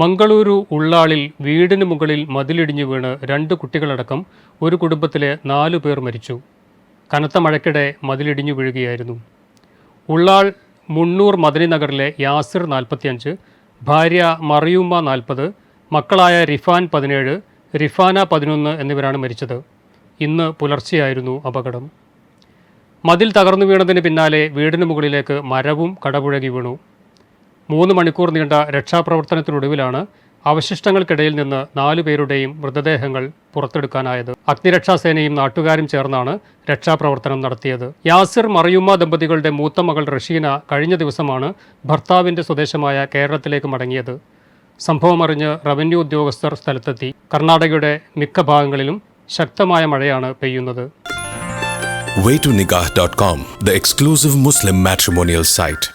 മംഗളൂരു ഉള്ളാളിൽ വീടിന് മുകളിൽ മതിലിടിഞ്ഞു വീണ് രണ്ട് കുട്ടികളടക്കം ഒരു കുടുംബത്തിലെ നാലു പേർ മരിച്ചു. കനത്ത മഴയ്ക്കിടെ മതിലിടിഞ്ഞു വീഴുകയായിരുന്നു. ഉള്ളാൾ മുണ്ണൂർ മദനി നഗറിലെ യാസിർ നാൽപ്പത്തിയഞ്ച് ഭാര്യ മറിയുമ്മ നാൽപ്പത് മക്കളായ റിഫാൻ പതിനേഴ് റിഫാന പതിനൊന്ന് എന്നിവരാണ് മരിച്ചത്. ഇന്ന് പുലർച്ചെയായിരുന്നു അപകടം. മതിൽ തകർന്നു വീണതിന് പിന്നാലെ വീടിന് മുകളിലേക്ക് മരവും കടപുഴകി വീണു. മൂന്ന് മണിക്കൂർ നീണ്ട രക്ഷാപ്രവർത്തനത്തിനൊടുവിലാണ് അവശിഷ്ടങ്ങൾക്കിടയിൽ നിന്ന് നാലു പേരുടെയും മൃതദേഹങ്ങൾ പുറത്തെടുക്കാനായത്. അഗ്നിരക്ഷാസേനയും നാട്ടുകാരും ചേർന്നാണ് രക്ഷാപ്രവർത്തനം നടത്തിയത്. യാസിർ മറിയുമ്മ ദമ്പതികളുടെ മൂത്ത മകൾ റഷീന കഴിഞ്ഞ ദിവസമാണ് ഭർത്താവിന്റെ സ്വദേശമായ കേരളത്തിലേക്ക് മടങ്ങിയത്. സംഭവമറിഞ്ഞ് റവന്യൂ ഉദ്യോഗസ്ഥർ സ്ഥലത്തെത്തി. കർണാടകയുടെ മിക്ക ഭാഗങ്ങളിലും ശക്തമായ മഴയാണ് പെയ്യുന്നത്. Waytonikah.com, the exclusive Muslim matrimonial site.